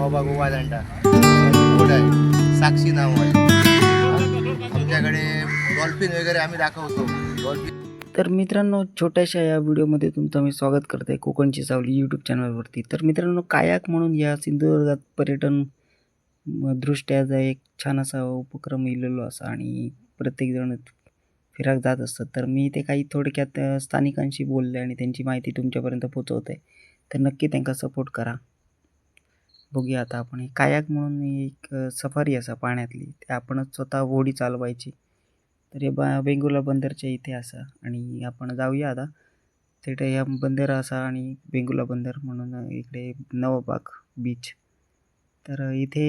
नवाबाग उवादांडा बोट आहे साक्षी नाव आहे. आमच्याकडे डॉल्फिन वगैरे आम्ही दाखवतो. डॉल्फिन तर मित्रांनो छोट्याशा या व्हिडिओमध्ये तुमचं मी स्वागत करते कोकणची सावली यूट्यूब चॅनलवरती तर मित्रांनो कायाक म्हणून या सिंधुदुर्गात पर्यटन दृष्ट्याचा एक छान असा उपक्रम इलेलो असा आणि प्रत्येकजण फिराक जात असतात. तर मी ते काही थोडक्यात स्थानिकांशी बोलले आणि त्यांची माहिती तुमच्यापर्यंत पोचवते तर नक्की त्यांना सपोर्ट करा. बघूया आता आपण. कायाक म्हणून एक सफारी असा पाण्यातली. ते आपणच स्वतः होडी चालवायची. तर हे बा वेंगुर्ला बंदरच्या इथे असा आणि आपण जाऊया आता. तिथे या बंदर असा आणि वेंगुर्ला बंदर म्हणून इकडे नवबाग बीच तर इथे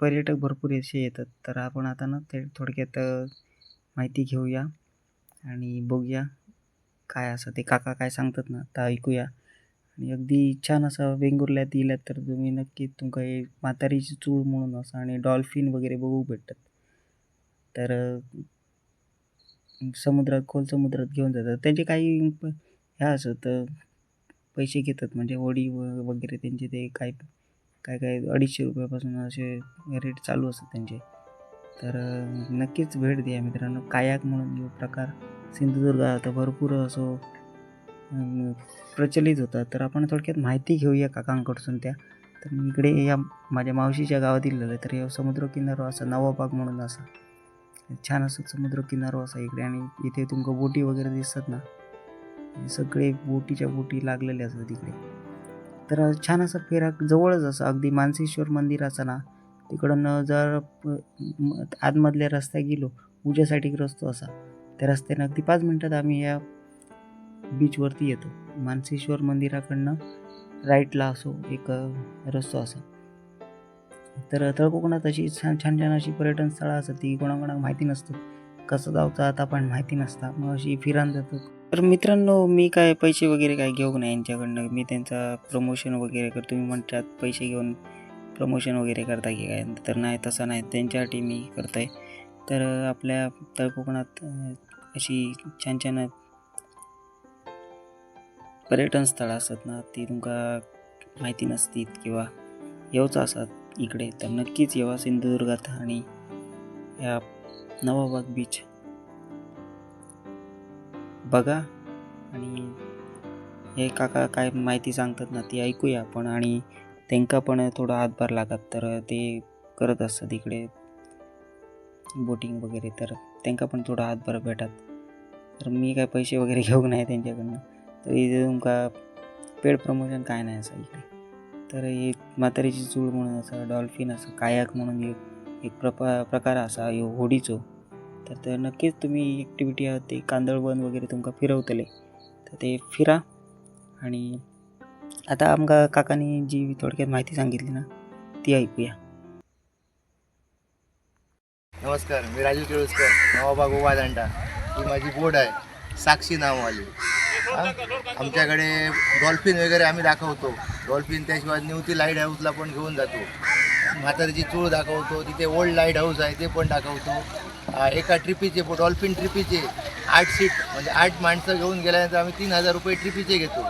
पर्यटक भरपूर असे येतात. तर आपण आता ना ते थोडक्यात माहिती घेऊया आणि बघूया काय असं ते काका काय सांगतात ना तर ऐकूया. आणि अगदी छान असा वेंगुर्ल्यात येल्यात तर तुम्ही नक्की तुमका हे म्हातारीची चूळ म्हणून असं आणि डॉल्फिन वगैरे बघू भेटतात. तर समुद्रात खोल समुद्रात घेऊन जातात. त्यांचे काही ह्या असत पैसे घेतात. म्हणजे होडी व वगैरे त्यांचे ते काय काय काय अडीचशे रुपयापासून असे रेट चालू असतात त्यांचे. तर नक्कीच भेट द्या मित्रांनो. कायाक म्हणून प्रकार प्रकार. सिंधुदुर्गात भरपूर असो प्रचलित होता. तर आपण थोडक्यात माहिती घेऊया काकांकडसून त्या. तर मी इकडे या माझ्या मावशीच्या गावातील दिलेलं तर या समुद्रकिनारो असा नवाबाग म्हणून असा. छान असं समुद्रकिनारो असा इकडे. आणि इथे तुमका बोटी वगैरे दिसतात ना. सगळे बोटीच्या बोटी लागलेल्या असतात इकडे. तर छान असं फेरा जवळच असं. अगदी मानसेश्वर मंदिर असं ना. तिकडून जर आतमधल्या रस्त्या गेलो उज्यासाठी एक रस्तो असा. त्या रस्त्यानं अगदी पाच मिनटात आम्ही या बीचवरती येतो. मानसेश्वर मंदिराकडनं राईटला असो एक रस्तो असा तर तळकोकणात अशी छान छान छान अशी पर्यटन स्थळं असतात ती कोणाकोणाक माहिती नसतं कसं जायचं आता पण माहिती नसता. मग अशी फिरान जातो. तर मित्रांनो मी काय पैसे वगैरे काय घेऊ नाही यांच्याकडनं? मी त्यांचा प्रमोशन वगैरे करतो. तुम्ही म्हणतात पैसे घेऊन प्रमोशन वगैरे करता की काय? तर नाही तसं नाही. त्यांच्यासाठी मी करतोय. तर आपल्या तळकोकणात अशी छान छान पर्यटन स्थळं असतात ना ती तुमका माहिती नसतीत किंवा येऊच असत इकडे तर नक्कीच येवा सिंधुदुर्गात आणि या नवाबाग बीच बघा आणि हे काका काय माहिती सांगतात ना ती ऐकूया आपण आणि त्यांका पण थोडा हातभार लागत तर ते करत असतात इकडे बोटिंग वगैरे तर त्यांका पण थोडा हातभार भेटत. तर मी काय पैसे वगैरे घेऊ नाही त्यांच्याकडनं. तर इथे तुमका पेड प्रमोशन काय नाही असं इकडे. तर हे म्हातारीची चूळ म्हणून असा डॉल्फिन असं कायाक म्हणून एक एक प्रपा प्रकार असा ह्यो होडीचो. तर तर नक्कीच तुम्ही ॲक्टिव्हिटी आहात ते कांदळवन वगैरे तुमका फिरवतले. तर ते फिरा आणि आता आमका काकांनी जी थोडक्यात माहिती सांगितली ना ती ऐकूया. नमस्कार मी राजू केळुसकर नवाबाग उवादांडा ही माझी बोट आहे साक्षी नाववाली. आमच्याकडे डॉल्फिन वगैरे आम्ही दाखवतो. डॉल्फिन त्याशिवाय निवती लाइट हाऊसला पण घेऊन जातो. म्हातारीची चूळ दाखवतो. तिथे ओल्ड लाइट हाऊस आहे ते पण दाखवतो. एका ट्रिपीचे डॉल्फिन ट्रिपीचे आठ सीट म्हणजे आठ माणसं घेऊन गेल्यानंतर आम्ही तीन हजार रुपये ट्रिपीचे घेतो.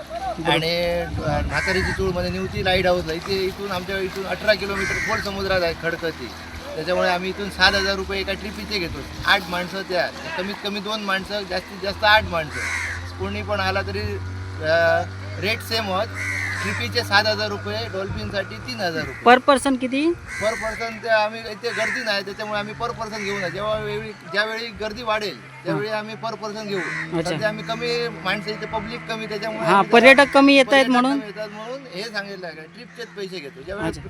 आणि म्हातारीची चूळमध्ये म्हणजे निवती लाइट हाऊसला इथे इथून आमच्या इथून अठरा किलोमीटर खोल समुद्रात आहे खडकती. त्याच्यामुळे आम्ही इथून सात हजार रुपये एका ट्रिपीचे घेतो. आठ माणसं त्या कमीत कमी दोन माणसं जास्तीत जास्त आठ माणसं. कोणी पण आला तरी रेट सेम होत. ट्रिपीचे सात हजार रुपये डॉल्फिनसाठी तीन हजार रुपये. पर पर्सन किती? पर पर्सन ते आम्ही इथे गर्दी नाही त्याच्यामुळे आम्ही पर पर्सन घेऊ ना. जेव्हा वेळी ज्यावेळी गर्दी वाढेल त्यावेळी आम्ही पर पर्सन घेऊ. अच्छा. सध्या आम्ही कमी माणसं इथे पब्लिक कमी त्याच्यामुळे हा आम्ही पर्यटक कमी येत आहेत पर्यटक म्हणून? कमी येतात म्हणून हे सांगितलं आहे. ट्रिपचेच पैसे घेतो. ज्यावेळी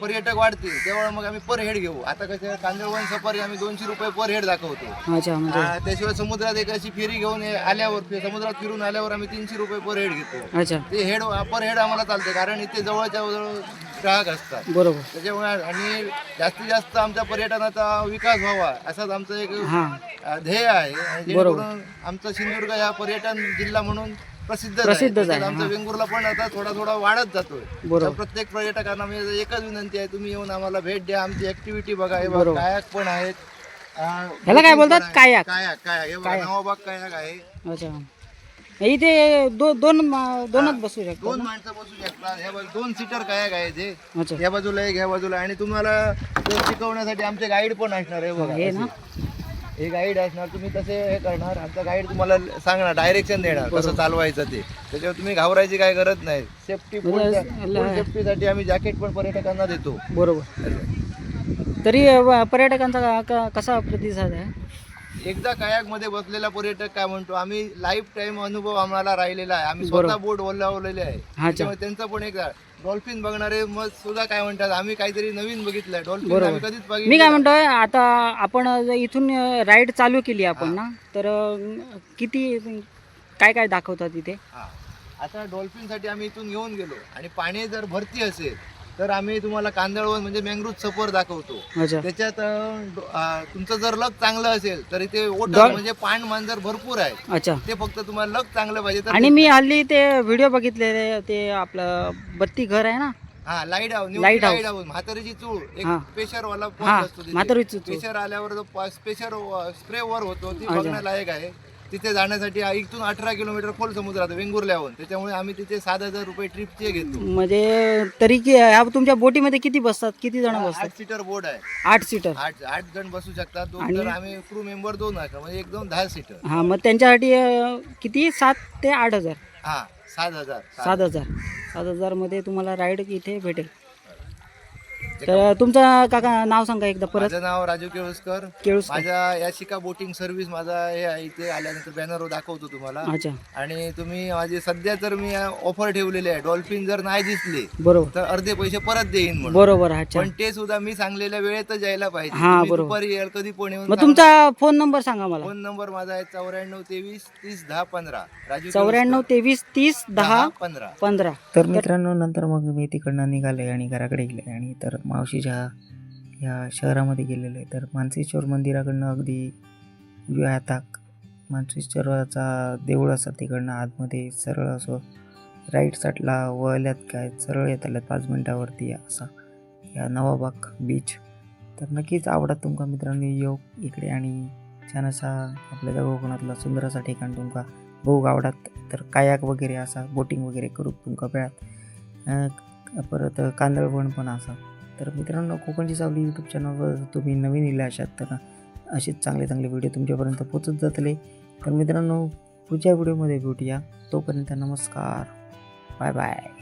पर्यटक वाढतील तेव्हा मग आम्ही पर हेड घेऊ. आता कसं कांदळवन सफारी आम्ही दोनशे रुपये पर हेड दाखवतो. अच्छा म्हणजे? हा, त्याशिवाय समुद्रात एक अशी फेरी घेऊन ये- आल्यावर फि- समुद्रात फिरून आल्यावर आम्ही तीनशे रुपये पर हेड घेतो. अच्छा. ते हेड पर हेड आम्हाला चालते कारण इथे जवळच्या जवळ ग्राहक असतात. बरोबर. त्याच्यामुळे आणि जास्तीत जास्त आमच्या पर्यटनाचा विकास व्हावा असाच आमचं एक हां. ध्येय आहे. आणि जेणेकरून आमचं सिंधुदुर्ग हा पर्यटन जिल्हा म्हणून प्रसिद्ध प्रसिद्धच आहे, आमचा हा. वेंगुर्ला पण आता थोडा थोडा वाढत जातोय. बरोबर. तर प्रत्येक पर्यटकांना मी एकच विनंती आहे तुम्ही येऊन आम्हाला भेट द्या. आमची ऍक्टिव्हिटी बघा. हे बघा बरोबर. कायाक पण आहेत. अ, ह्याला काय बोलतात? कायाक? कायाक कायाक. हे बघा. नवाबाग कायाक आहे. अच्छा. इथे दो दोन मा- दोनच बसू शकतो दोन माणसं बसू शकतात. ह्या बाजू दोन सीटर काय काय ते अच्छा. या बाजूला एक ह्या बाजूला. आणि तुम्हाला ते शिकवण्यासाठी आमचे गाईड पण असणार आहे बघा. हे ना? असे. हे गाईड असणार. तुम्ही तसे हे करणार. आमचा गाईड तुम्हाला सांगणार डायरेक्शन देणार कसं चालवायचं ते. त्याच्यावर तुम्ही घाबरायची काय गरज नाही. सेफ्टी म्हणजे सेफ्टीसाठी आम्ही जॅकेट पण पर्यटकांना देतो. बरोबर. तरी अ, पर्यटकांचा का- का- कसा प्रतिसाद आहे? एकदा kayak मध्ये बसलेला पर्यटक काय म्हणतो आम्ही लाईफ टाईम अनुभव आम्हाला राहिलेला आहे. आम्ही स्वतः बोट ओलावलेले आहे. त्याच्यामुळे त्यांचा पण एक डॉल्फिन बघणारे मग सुद्धा काय म्हणतात आम्ही काहीतरी नवीन बघितलंय. डॉल्फिन आम्ही कधीच मी बघितलं काय म्हणतोय आता आपण इथून राईड चालू केली आपण ना तर किती काय काय दाखवतात इथे आता डॉल्फिनसाठी आम्ही इथून घेऊन गेलो. आणि पाणी जर भरती असेल तर आम्ही तुम्हाला कांदळवन म्हणजे मँग्रोव सफर दाखवतो अच्छा त्याच्यात अं, तुमचं जर लक चांगलं असेल तर इथे डॉल- म्हणजे पाण मांजर भरपूर आहे अच्छा ते फक्त तुम्हाला लक चांगलं पाहिजे तर आणि मी हल्ली ते व्हिडिओ बघितलेले ते आपलं बत्ती घर आहे ना हा light house Light house. Light house म्हातारीची चूळ एक हा. प्रेशर वाला हा असतो तिथे. म्हातारीचं चूळ. प्रेशर आल्यावर जो प्रेशर स्प्रे वर होतो ती बघण्यालायक आहे तिथे जाण्यासाठी इथून अठरा किलोमीटर खोल समुद्रात वेंगुर्ल्याहून. त्याच्यामुळे आम्ही तिथे सात हजार रुपये ट्रिपचे घेतो. म्हणजे तरी की ह्या तुमच्या बोटीमध्ये किती बसतात? किती जण बसतात आठ सीटर बोर्ड आहे. आठ सीटर. आठ आठ जण बसू शकतात. दोन आणि- तर आम्ही क्रू मेंबर दोन असतात म्हणजे एकदम दहा सीटर. हा मग त्यांच्यासाठी अ, किती? सात ते आठ हजार. हा सात हजार. सात हजार. सात हजारमध्ये तुम्हाला राईड इथे भेटेल. तर तुमचं काका नाव सांगा एकदा परत. माझं नाव राजू केळुसकर. केळूस माझ्या या शिका बोटिंग सर्व्हिस माझा हे आहे इथे आल्यानंतर बॅनरवर दाखवतो तुम्हाला. अच्छा. आणि तुम्ही माझे सध्या तर मी ऑफर ठेवलेले आहे. डॉल्फिन जर नाही दिसले बरोबर. तर अर्धे पैसे परत देईन म्हणून. बरोबर अच्छा. पण ते सुद्धा मी सांगलेल्या वेळेतच यायला पाहिजे. हा, तुम्ही बरोबर. दुपारी याल कधी पण येऊन मग तुमचा फोन नंबर सांगा मला. फोन नंबर माझा आहे चौऱ्याण्णव तेवीस तीस दहा पंधरा. राजू चौऱ्याण्णव तेवीस तीस दहा पंधरा. पंधरा. तर मित्रांनो नंतर मग मी तिकडनं निघाले आणि घराकडे गेले आणि तर मावशीच्या या शहरामध्ये गेलेले तर मानसेश्वर मंदिराकडनं अगदी उजव्या हाताक मानसेश्वराचा देऊळ असा तिकडनं आतमध्ये सरळ असो राईट साईडला वळल्यात काय? सरळ येत आल्यात पाच मिनटावरती असा या नवाबाग बीच तर नक्कीच आवडत तुमका मित्रांनी यो इकडे आणि छान असा आपल्या कोकणातला सुंदर असा ठिकाण तुमका बघूक आवडत. तर कायाक वगैरे असा बोटिंग वगैरे करूक तुमका वेळात. परत कांदळवण पण असा. तर मित्रांनो कोकणची सावली यूट्यूब चॅनलवर तुम्ही नवीन इले असात तर असेच चांगले चांगले व्हिडिओ तुमच्यापर्यंत पोचत जातले. तर मित्रांनो पुढच्या व्हिडिओमध्ये भेटूया. तोपर्यंत नमस्कार. Bye bye